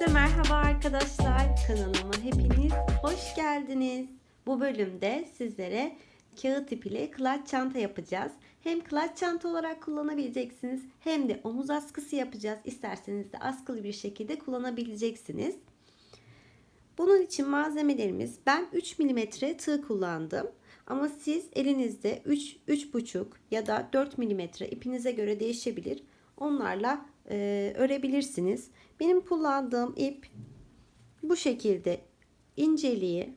Herkese merhaba arkadaşlar. Kanalıma hepiniz hoş geldiniz. Bu bölümde sizlere kağıt ipiyle kılaç çanta yapacağız. Hem kılaç çanta olarak kullanabileceksiniz hem de omuz askısı yapacağız. İsterseniz de askılı bir şekilde kullanabileceksiniz. Bunun için malzemelerimiz ben 3 mm tığ kullandım. Ama siz elinizde 3 3,5 ya da 4 mm ipinize göre değişebilir. Onlarla e, örebilirsiniz. Benim kullandığım ip bu şekilde inceliği.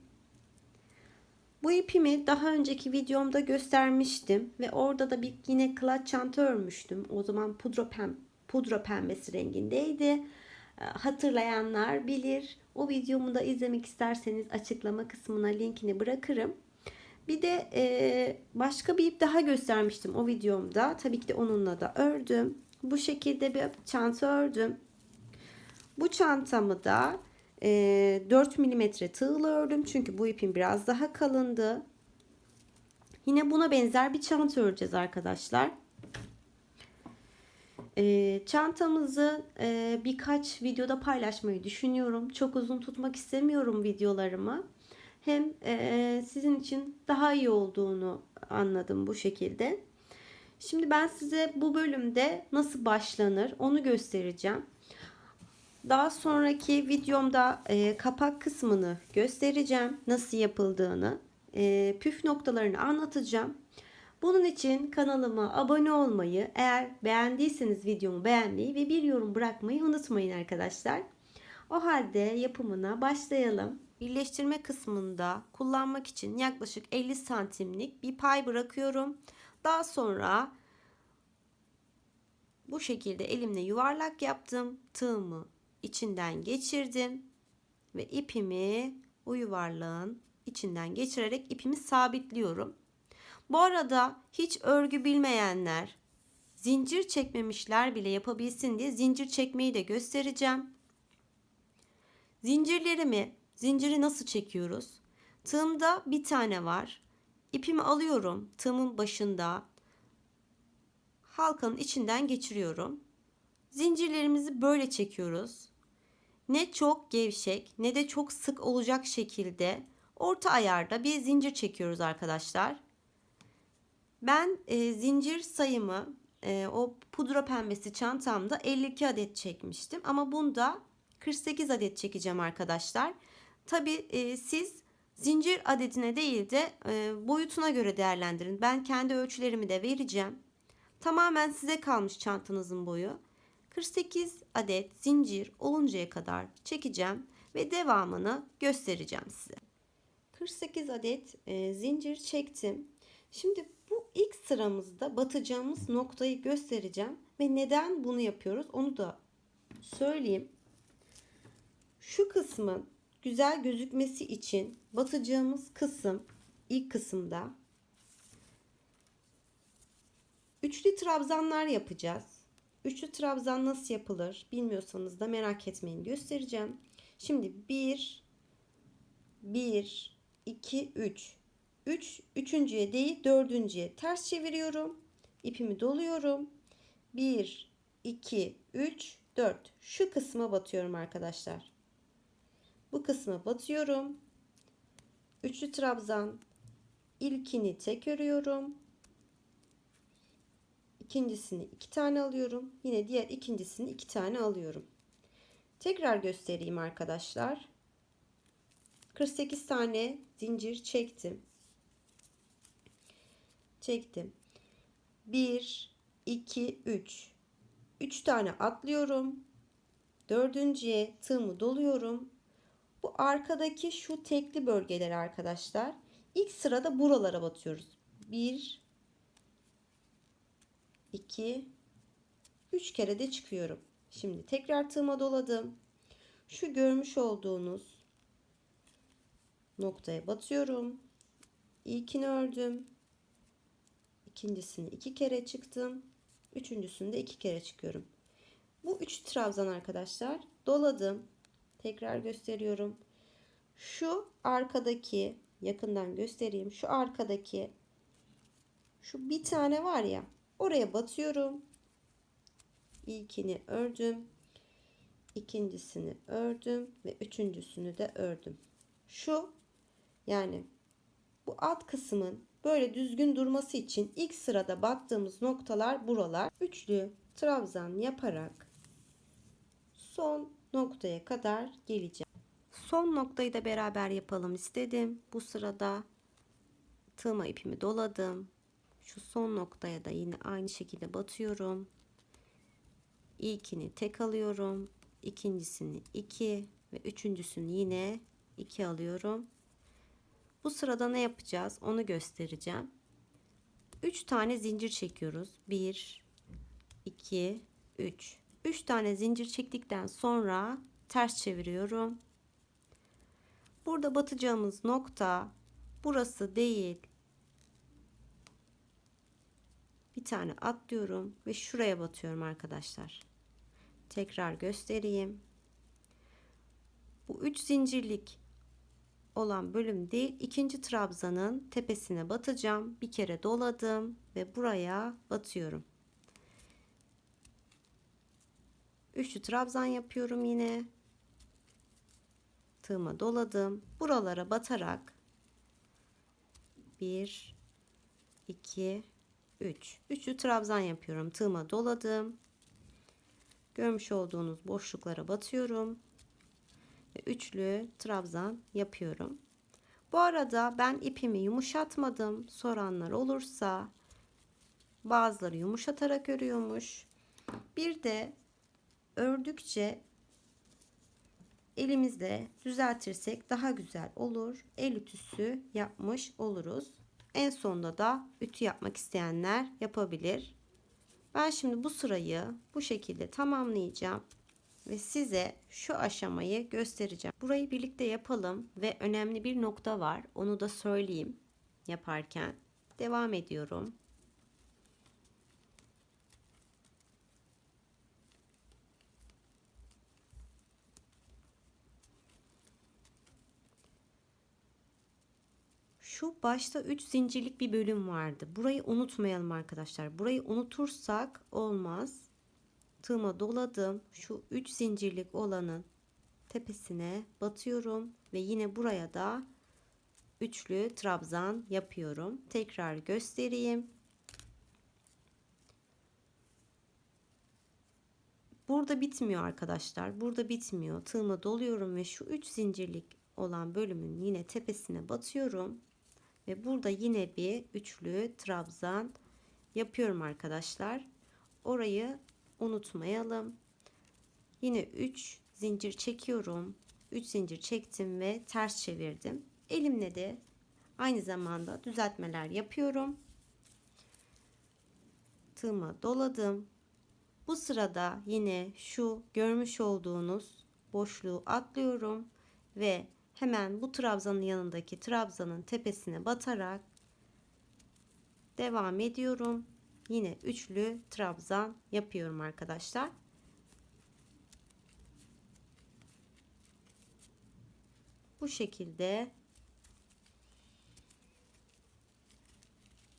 Bu ipimi daha önceki videomda göstermiştim ve orada da bir yine kılaç çanta örmüştüm. O zaman pudra pem pudra pembesi rengindeydi. E, Hatırlayanlar bilir. O videomu da izlemek isterseniz açıklama kısmına linkini bırakırım. Bir de e, başka bir ip daha göstermiştim o videomda. Tabii ki de onunla da ördüm. Bu şekilde bir çanta ördüm. Bu çantamı da e, 4 mm tığla ördüm. Çünkü bu ipim biraz daha kalındı. Yine buna benzer bir çanta öreceğiz arkadaşlar. E, çantamızı e, birkaç videoda paylaşmayı düşünüyorum. Çok uzun tutmak istemiyorum videolarımı. Hem e, sizin için daha iyi olduğunu anladım bu şekilde. Şimdi ben size bu bölümde nasıl başlanır onu göstereceğim. Daha sonraki videomda e, kapak kısmını göstereceğim. Nasıl yapıldığını, e, püf noktalarını anlatacağım. Bunun için kanalıma abone olmayı, eğer beğendiyseniz videomu beğenmeyi ve bir yorum bırakmayı unutmayın arkadaşlar. O halde yapımına başlayalım. Birleştirme kısmında kullanmak için yaklaşık 50 santimlik bir pay bırakıyorum. Daha sonra bu şekilde elimle yuvarlak yaptım. Tığımı içinden geçirdim ve ipimi o yuvarlağın içinden geçirerek ipimi sabitliyorum. Bu arada hiç örgü bilmeyenler, zincir çekmemişler bile yapabilsin diye zincir çekmeyi de göstereceğim. Zincirlerimi, zinciri nasıl çekiyoruz? Tığımda bir tane var. İpimi alıyorum tığımın başında. Halkanın içinden geçiriyorum. Zincirlerimizi böyle çekiyoruz. Ne çok gevşek ne de çok sık olacak şekilde orta ayarda bir zincir çekiyoruz arkadaşlar. Ben e, zincir sayımı e, o pudra pembesi çantamda 52 adet çekmiştim. Ama bunda 48 adet çekeceğim arkadaşlar. Tabi e, siz zincir adedine değil de e, boyutuna göre değerlendirin. Ben kendi ölçülerimi de vereceğim. Tamamen size kalmış çantanızın boyu. 48 adet zincir oluncaya kadar çekeceğim ve devamını göstereceğim size. 48 adet e, zincir çektim. Şimdi bu ilk sıramızda batacağımız noktayı göstereceğim ve neden bunu yapıyoruz onu da söyleyeyim. Şu kısmın güzel gözükmesi için batacağımız kısım ilk kısımda üçlü trabzanlar yapacağız. Üçlü trabzan nasıl yapılır bilmiyorsanız da merak etmeyin göstereceğim. Şimdi 1 1 2 3 3 üçüncüye değil dördüncüye ters çeviriyorum. İpimi doluyorum. 1 2 3 4 şu kısma batıyorum arkadaşlar. Bu kısma batıyorum. Üçlü trabzan ilkini tek örüyorum. İkincisini iki tane alıyorum. Yine diğer ikincisini iki tane alıyorum. Tekrar göstereyim arkadaşlar. 48 tane zincir çektim. Çektim. 1 2 3 3 tane atlıyorum. Dördüncüye tığımı doluyorum. Bu arkadaki şu tekli bölgeler arkadaşlar. İlk sırada buralara batıyoruz. 1 2 3 kere de çıkıyorum. Şimdi tekrar tığıma doladım. Şu görmüş olduğunuz noktaya batıyorum. İlkini ördüm. İkincisini iki kere çıktım. Üçüncüsünde iki kere çıkıyorum. Bu üç trabzan arkadaşlar doladım. Tekrar gösteriyorum. Şu arkadaki yakından göstereyim. Şu arkadaki şu bir tane var ya oraya batıyorum. İlkini ördüm. ikincisini ördüm ve üçüncüsünü de ördüm. Şu yani bu alt kısmın böyle düzgün durması için ilk sırada battığımız noktalar buralar. Üçlü trabzan yaparak son noktaya kadar geleceğim. Son noktayı da beraber yapalım istedim. Bu sırada tığıma ipimi doladım. Şu son noktaya da yine aynı şekilde batıyorum. İlkini tek alıyorum. ikincisini iki ve üçüncüsünü yine iki alıyorum. Bu sırada ne yapacağız onu göstereceğim. 3 tane zincir çekiyoruz. 1 2 3 3 tane zincir çektikten sonra ters çeviriyorum. Burada batacağımız nokta burası değil. Bir tane atlıyorum ve şuraya batıyorum arkadaşlar. Tekrar göstereyim. Bu 3 zincirlik olan bölüm değil ikinci trabzanın tepesine batacağım. Bir kere doladım ve buraya batıyorum. Üçlü trabzan yapıyorum yine. Tığıma doladım. Buralara batarak 1 2 3 üçlü trabzan yapıyorum. Tığıma doladım. Görmüş olduğunuz boşluklara batıyorum üçlü trabzan yapıyorum. Bu arada ben ipimi yumuşatmadım. Soranlar olursa bazıları yumuşatarak örüyormuş. Bir de ördükçe elimizde düzeltirsek daha güzel olur. El ütüsü yapmış oluruz. En sonunda da ütü yapmak isteyenler yapabilir. Ben şimdi bu sırayı bu şekilde tamamlayacağım ve size şu aşamayı göstereceğim. Burayı birlikte yapalım ve önemli bir nokta var. Onu da söyleyeyim yaparken. Devam ediyorum. Şu başta 3 zincirlik bir bölüm vardı. Burayı unutmayalım arkadaşlar. Burayı unutursak olmaz tığıma doladım. Şu 3 zincirlik olanın tepesine batıyorum ve yine buraya da üçlü trabzan yapıyorum. Tekrar göstereyim. Burada bitmiyor arkadaşlar. Burada bitmiyor. Tığıma doluyorum ve şu 3 zincirlik olan bölümün yine tepesine batıyorum. Ve burada yine bir üçlü trabzan yapıyorum arkadaşlar. Orayı unutmayalım. Yine 3 zincir çekiyorum. 3 zincir çektim ve ters çevirdim. Elimle de aynı zamanda düzeltmeler yapıyorum. Tığıma doladım. Bu sırada yine şu görmüş olduğunuz boşluğu atlıyorum ve hemen bu trabzanın yanındaki trabzanın tepesine batarak devam ediyorum yine üçlü trabzan yapıyorum arkadaşlar. Bu şekilde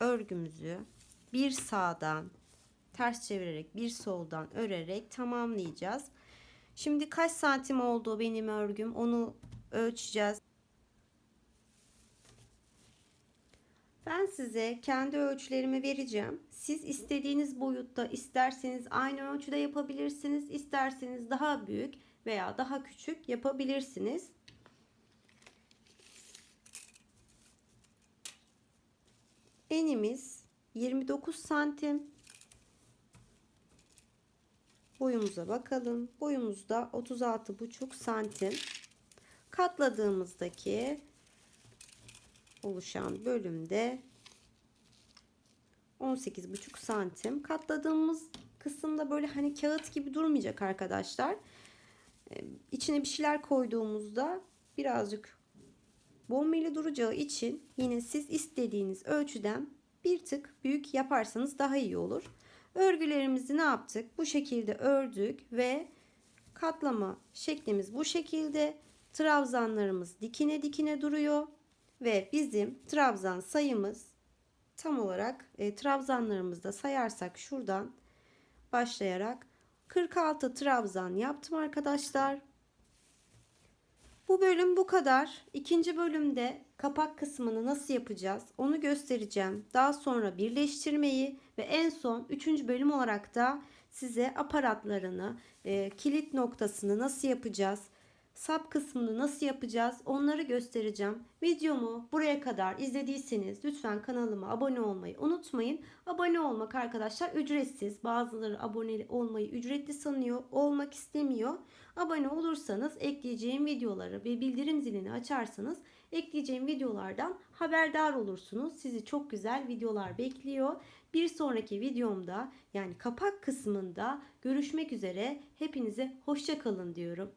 örgümüzü bir sağdan ters çevirerek bir soldan örerek tamamlayacağız. Şimdi kaç santim oldu benim örgüm onu ölçeceğiz. Ben size kendi ölçülerimi vereceğim. Siz istediğiniz boyutta isterseniz aynı ölçüde yapabilirsiniz. isterseniz daha büyük veya daha küçük yapabilirsiniz. Enimiz 29 santim. Boyumuza bakalım. Boyumuz da 36,5 santim. Katladığımızdaki oluşan bölümde 18,5 santim. Katladığımız kısımda böyle hani kağıt gibi durmayacak arkadaşlar. Ee, içine bir şeyler koyduğumuzda birazcık bombeli duracağı için yine siz istediğiniz ölçüden bir tık büyük yaparsanız daha iyi olur. Örgülerimizi ne yaptık? Bu şekilde ördük ve katlama şeklimiz bu şekilde. Trabzanlarımız dikine dikine duruyor ve bizim trabzan sayımız tam olarak e, trabzanlarımızda sayarsak şuradan başlayarak 46 trabzan yaptım arkadaşlar. Bu bölüm bu kadar. İkinci bölümde kapak kısmını nasıl yapacağız onu göstereceğim. Daha sonra birleştirmeyi ve en son üçüncü bölüm olarak da size aparatlarını, e, kilit noktasını nasıl yapacağız, sap kısmını nasıl yapacağız onları göstereceğim. Videomu buraya kadar izlediyseniz lütfen kanalıma abone olmayı unutmayın. Abone olmak arkadaşlar ücretsiz. Bazıları abone olmayı ücretli sanıyor, olmak istemiyor. Abone olursanız ekleyeceğim videoları ve bildirim zilini açarsanız ekleyeceğim videolardan haberdar olursunuz. Sizi çok güzel videolar bekliyor. Bir sonraki videomda yani kapak kısmında görüşmek üzere. Hepinize hoşça kalın diyorum.